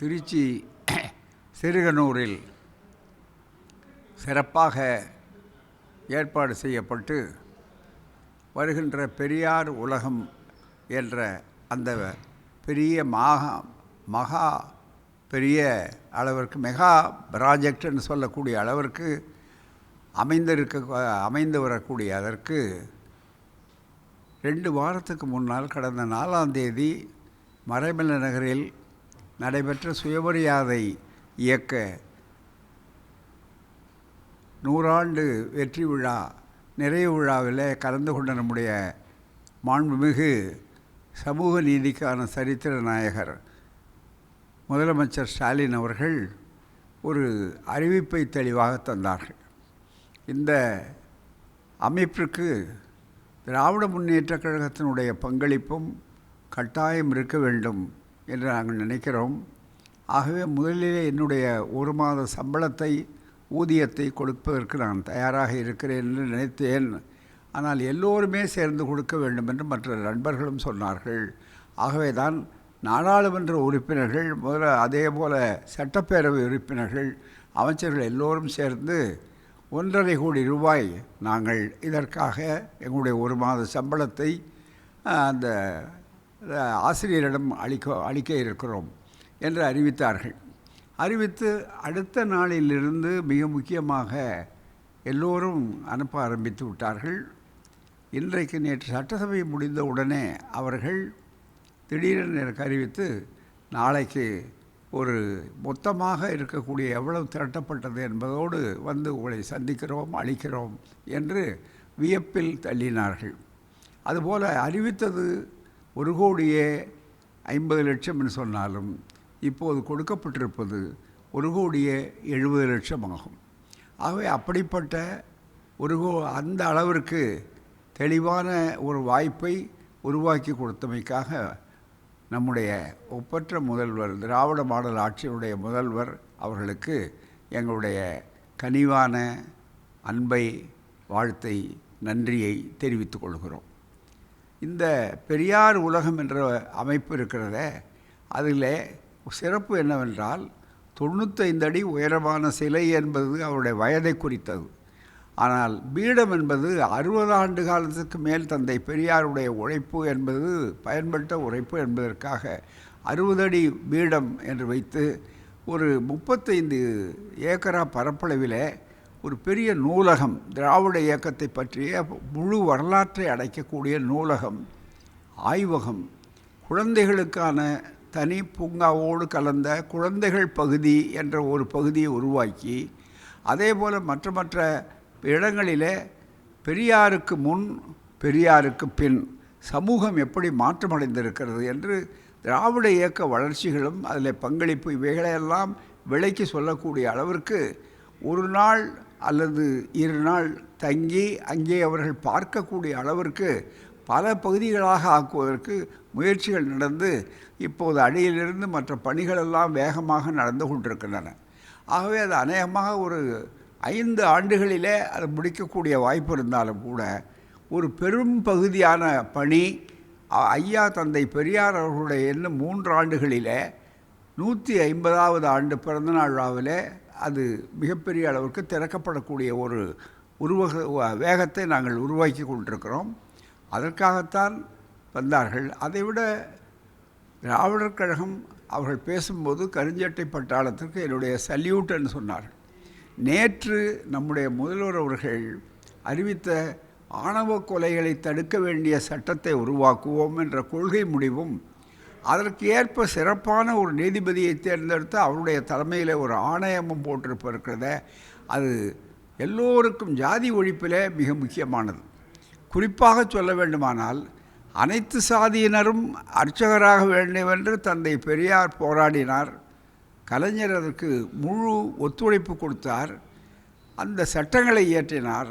திருச்சி சிறுகனூரில் சிறப்பாக ஏற்பாடு செய்யப்பட்டு வருகின்ற பெரியார் உலகம் என்ற அந்த பெரிய மகா மகா பெரிய அளவிற்கு மெகா ப்ராஜெக்ட்னு சொல்லக்கூடிய அளவிற்கு அமைந்திருக்க அமைந்து வரக்கூடிய அதற்கு ரெண்டு வாரத்துக்கு முன்னால் கடந்த நாலாம் தேதி மறைமலை நகரில் நடைபெற்ற சுயமரியாதை இயக்க நூறாண்டு வெற்றி விழா நிறைவு விழாவில் கலந்து கொண்ட நம்முடைய மாண்புமிகு சமூக நீதிக்கான சரித்திர நாயகர் முதலமைச்சர் ஸ்டாலின் அவர்கள் ஒரு அறிவிப்பை தெளிவாக தந்தார்கள். இந்த அமைப்பிற்கு திராவிட முன்னேற்றக் கழகத்தினுடைய பங்களிப்பும் கட்டாயம் இருக்க வேண்டும். என்று நாங்கள் நினைக்கிறோம். ஆகவே முதலிலே என்னுடைய ஒரு மாத சம்பளத்தை ஊதியத்தை கொடுப்பதற்கு நான் தயாராக இருக்கிறேன் என்று நினைத்தேன். ஆனால் எல்லோருமே சேர்ந்து கொடுக்க வேண்டும் என்று மற்ற நண்பர்களும் சொன்னார்கள். ஆகவே தான் நாடாளுமன்ற உறுப்பினர்கள் முதல்ல அதே போல் சட்டப்பேரவை உறுப்பினர்கள் அமைச்சர்கள் எல்லோரும் சேர்ந்து ஒன்றரை கோடி ரூபாய் நாங்கள் இதற்காக எங்களுடைய ஒரு மாத சம்பளத்தை அந்த ஆசிரியரிடம் அளிக்க அளிக்க இருக்கிறோம் என்று அறிவித்தார்கள். அறிவித்து அடுத்த நாளிலிருந்து மிக முக்கியமாக எல்லோரும் அனுப்ப ஆரம்பித்து விட்டார்கள். இன்றைக்கு நேற்று சட்டசபை முடிந்த உடனே அவர்கள் திடீரென எனக்கு அறிவித்து நாளைக்கு ஒரு மொத்தமாக இருக்கக்கூடிய எவ்வளவு திரட்டப்பட்டது என்பதோடு வந்து உங்களை சந்திக்கிறோம் அளிக்கிறோம் என்று வியப்பில் தள்ளினார்கள். அதுபோல் அறிவித்தது ஒரு கோடியே ஐம்பது லட்சம் என்று சொன்னாலும் இப்போது கொடுக்கப்பட்டிருப்பது ஒரு கோடியே எழுபது லட்சம் ஆகும். ஆகவே அப்படிப்பட்ட ஒரு கோ அந்த அளவிற்கு தெளிவான ஒரு வாய்ப்பை உருவாக்கி கொடுத்தமைக்காக நம்முடைய ஒப்பற்ற முதல்வர் திராவிட மாடல் ஆட்சியுடைய முதல்வர் அவர்களுக்கு எங்களுடைய கனிவான அன்பை வாழ்த்தை நன்றியை தெரிவித்துக் கொள்கிறோம். இந்த பெரியார் உலகம் என்ற அமைப்பு இருக்கிறத அதில் சிறப்பு என்னவென்றால் தொண்ணூத்தைந்து அடி உயரமான சிலை என்பது அவருடைய வயதை குறித்தது. ஆனால் பீடம் என்பது அறுபது ஆண்டு காலத்துக்கு மேல் தந்தை பெரியாருடைய உழைப்பு என்பது பயன்பட்ட உழைப்பு என்பதற்காக அறுபது அடி பீடம் என்று வைத்து ஒரு முப்பத்தைந்து ஏக்கரா பரப்பளவில் ஒரு பெரிய நூலகம் திராவிட இயக்கத்தை பற்றிய முழு வரலாற்றை அடைக்கக்கூடிய நூலகம் ஆய்வகம். குழந்தைகளுக்கான தனி பூங்காவோடு கலந்த குழந்தைகள் பகுதி என்ற ஒரு பகுதியை உருவாக்கி அதே போல் மற்ற மற்ற இடங்களிலே பெரியாருக்கு முன் பெரியாருக்கு பின் சமூகம் எப்படி மாற்றமடைந்திருக்கிறது என்று திராவிட இயக்க வளர்ச்சிகளும் அதில் பங்களிப்பு இவைகளையெல்லாம் விலைக்கு சொல்லக்கூடிய அளவிற்கு ஒரு நாள் அல்லது இரு நாள் தங்கி அங்கே அவர்கள் பார்க்கக்கூடிய அளவிற்கு பல பகுதிகளாக ஆக்குவதற்கு முயற்சிகள் நடந்து இப்போது அடியிலிருந்து மற்ற பணிகளெல்லாம் வேகமாக நடந்து கொண்டிருக்கின்றன. ஆகவே அது அநேகமாக ஒரு ஐந்து ஆண்டுகளிலே அது முடிக்கக்கூடிய வாய்ப்பு இருந்தாலும் கூட ஒரு பெரும் பகுதியான பணி ஐயா தந்தை பெரியார் அவர்களுடைய இன்னும் மூன்று ஆண்டுகளிலே நூற்றி ஐம்பதாவது ஆண்டு பிறந்தநாள் விழாவில் அது மிகப்பெரிய அளவுக்கு திறக்கப்படக்கூடிய ஒரு உருவக வேகத்தை நாங்கள் உருவாக்கி கொண்டிருக்கிறோம். அதற்காகத்தான் வந்தார்கள். அதைவிட திராவிடர் கழகம் அவர்கள் பேசும்போது கருஞ்சட்டை பட்டாளத்திற்கு என்னுடைய சல்யூட்னு சொன்னார்கள். நேற்று நம்முடைய முதல்வர் அவர்கள் அறிவித்த ஆணவ கொலைகளை தடுக்க வேண்டிய சட்டத்தை உருவாக்குவோம் என்ற கொள்கை முடிவும் அதற்கு ஏற்ப சிறப்பான ஒரு நீதிபதியை தேர்ந்தெடுத்து அவருடைய தலைமையில் ஒரு ஆணையமும் போட்டிருப்பிருக்கிறத அது எல்லோருக்கும் ஜாதி ஒழிப்பில் மிக முக்கியமானது. குறிப்பாக சொல்ல வேண்டுமானால் அனைத்து சாதியினரும் அர்ச்சகராக வேண்டுமென்று தந்தை பெரியார் போராடினார். கலைஞர் அதற்கு முழு ஒத்துழைப்பு கொடுத்தார். அந்த சட்டங்களை இயற்றினார்.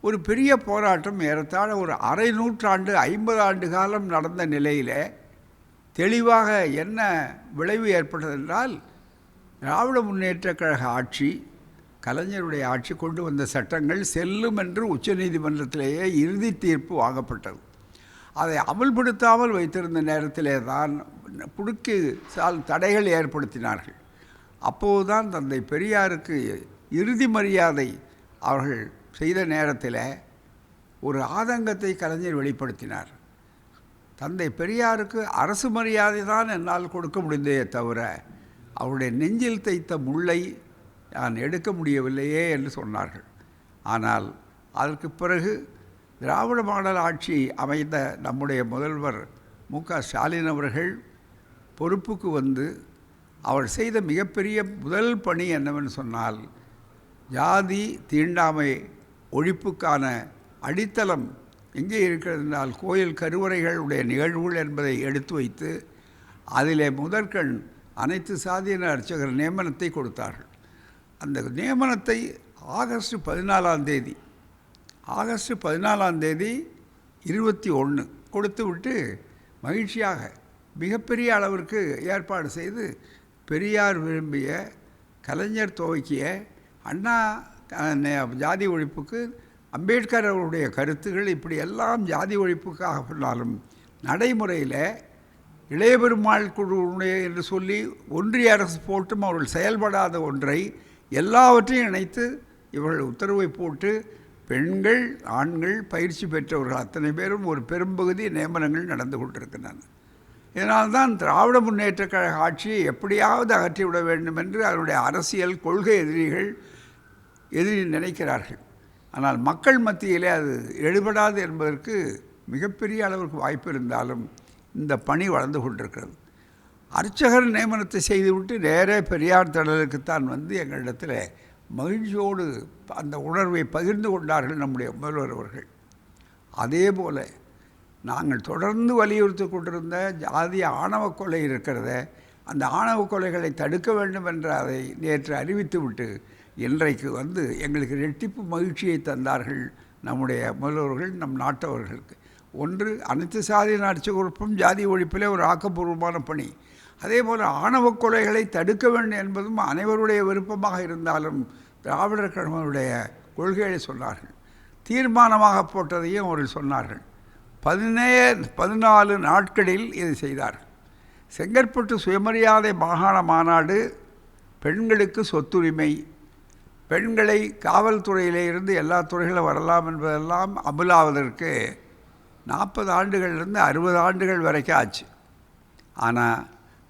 ஒரு பெரிய போராட்டம் ஏறத்தாழ ஒரு அரை நூற்றாண்டு ஐம்பது ஆண்டு காலம் நடந்த நிலையில் தெளிவாக என்ன விளைவு ஏற்பட்டது என்றால் திராவிட முன்னேற்ற கழக ஆட்சி கலைஞருடைய ஆட்சி கொண்டு வந்த சட்டங்கள் செல்லும் என்று உச்சநீதிமன்றத்திலேயே இறுதி தீர்ப்பு வாங்கப்பட்டது அதை அமல்படுத்தாமல் வைத்திருந்த நேரத்திலே தான் புடுக்கு சால் தடைகள் ஏற்படுத்தினார்கள். அப்போதுதான் தந்தை பெரியாருக்கு இறுதி மரியாதை அவர்கள் செய்த நேரத்தில் ஒரு ஆதங்கத்தை கலைஞர் வெளிப்படுத்தினார். தந்தை பெரியாருக்கு அரசு மரியாதை தான் என்னால் கொடுக்க முடிந்ததே தவிர அவருடைய நெஞ்சில் தைத்த முள்ளை நான் எடுக்க முடியவில்லையே என்று சொன்னார்கள். ஆனால் அதற்கு பிறகு திராவிட மாடல் ஆட்சி அமைந்த நம்முடைய முதல்வர் மு க ஸ்டாலின் அவர்கள் பொறுப்புக்கு வந்து அவர் செய்த மிகப்பெரிய முதல் பணி என்னவென்று சொன்னால் ஜாதி தீண்டாமை ஒழிப்புக்கான அடித்தளம் எங்கே இருக்கிறதுனால் கோயில் கருவறைகளுடைய நிகழ்வுகள் என்பதை எடுத்து வைத்து அதிலே முதற்கண் அனைத்து சாதியின அர்ச்சகர் நியமனத்தை கொடுத்தார்கள். அந்த நியமனத்தை ஆகஸ்ட் பதினாலாம் தேதி ஆகஸ்ட் பதினாலாம் தேதி இருபத்தி ஒன்று கொடுத்து விட்டு மகிழ்ச்சியாக மிகப்பெரிய அளவிற்கு ஏற்பாடு செய்து பெரியார் விரும்பிய கலைஞர் துவக்கிய அண்ணா ஜாதி ஒழிப்புக்கு அம்பேத்கர் அவருடைய கருத்துகள் இப்படி எல்லாம் ஜாதி ஒழிப்புக்காக சொன்னாலும் நடைமுறையில் இளையபெருமாள் குழுவுடைய என்று சொல்லி ஒன்றிய அரசு போட்டும் அவர்கள் செயல்படாத ஒன்றை எல்லாவற்றையும் இணைத்து இவர்கள் உத்தரவை போட்டு பெண்கள் ஆண்கள் பயிற்சி பெற்றவர்கள் அத்தனை பேரும் ஒரு பெரும்பகுதி நியமனங்கள் நடந்து கொண்டிருக்கின்றன. இதனால்தான் திராவிட முன்னேற்ற கழக ஆட்சியை எப்படியாவது அகற்றிவிட வேண்டும் என்று அதனுடைய அரசியல் கொள்கை எதிரிகள் எதிரி நினைக்கிறார்கள். ஆனால் மக்கள் மத்தியிலே அது எடுபடாது என்பதற்கு மிகப்பெரிய அளவிற்கு வாய்ப்பு இருந்தாலும் இந்த பணி வளர்ந்து கொண்டிருக்கிறது. அர்ச்சகர் நியமனத்தை செய்துவிட்டு நேரே பெரியார் திடலுக்குத்தான் வந்து எங்களிடத்தில் மகிழ்ச்சியோடு அந்த உணர்வை பகிர்ந்து கொண்டார்கள் நம்முடைய முதல்வர் அவர்கள். அதே போல் நாங்கள் தொடர்ந்து வலியுறுத்தி கொண்டிருந்த ஜாதிய ஆணவ கொலை இருக்கிறத அந்த ஆணவ கொலைகளை தடுக்க வேண்டும் என்று அதை நேற்று அறிவித்துவிட்டு இன்றைக்கு வந்து எங்களுக்கு ரெட்டிப்பு மகிழ்ச்சியை தந்தார்கள் நம்முடைய முதல்வர்கள் நம் நாட்டவர்களுக்கு. ஒன்று அனைத்து சாதி நாட்சி குழப்பம் ஜாதி ஒழிப்பிலே ஒரு ஆக்கப்பூர்வமான பணி. அதே போல் ஆணவ கொலைகளை தடுக்க வேண்டும் என்பதும் அனைவருடைய விருப்பமாக இருந்தாலும் திராவிடர் கழகனுடைய கொள்கைகளை சொன்னார்கள். தீர்மானமாக போட்டதையும் அவர்கள் சொன்னார்கள். பதினே பதினாலு நாட்களில் இதை செய்தார்கள். செங்கற்பட்டு சுயமரியாதை மாகாண மாநாடு பெண்களுக்கு சொத்துரிமை பெண்களை காவல்துறையிலே இருந்து எல்லா துறைகளும் வரலாம் என்பதெல்லாம் அமுலாவதற்கு நாற்பது ஆண்டுகள்லேருந்து அறுபது ஆண்டுகள் வரைக்கும் ஆச்சு. ஆனால்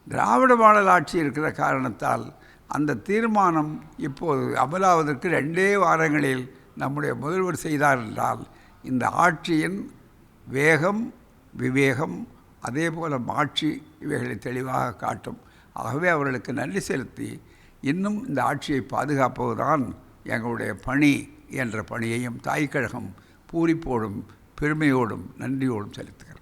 திராவிட மாடல் ஆட்சி இருக்கிற காரணத்தால் அந்த தீர்மானம் இப்போது அமலாவதற்கு ரெண்டே வாரங்களில் நம்முடைய முதல்வர் செய்தார் என்றால் இந்த ஆட்சியின் வேகம் விவேகம் அதே போல் மாட்சி இவைகளை தெளிவாக காட்டும். ஆகவே அவர்களுக்கு நன்றி செலுத்தி இன்னும் இந்த ஆட்சியை பாதுகாப்பதுதான் எங்களுடைய பணி என்ற பணியையும் தாய்க்கழகம் பூரிப்போடும் பெருமையோடும் நன்றியோடும் செலுத்துகிறேன்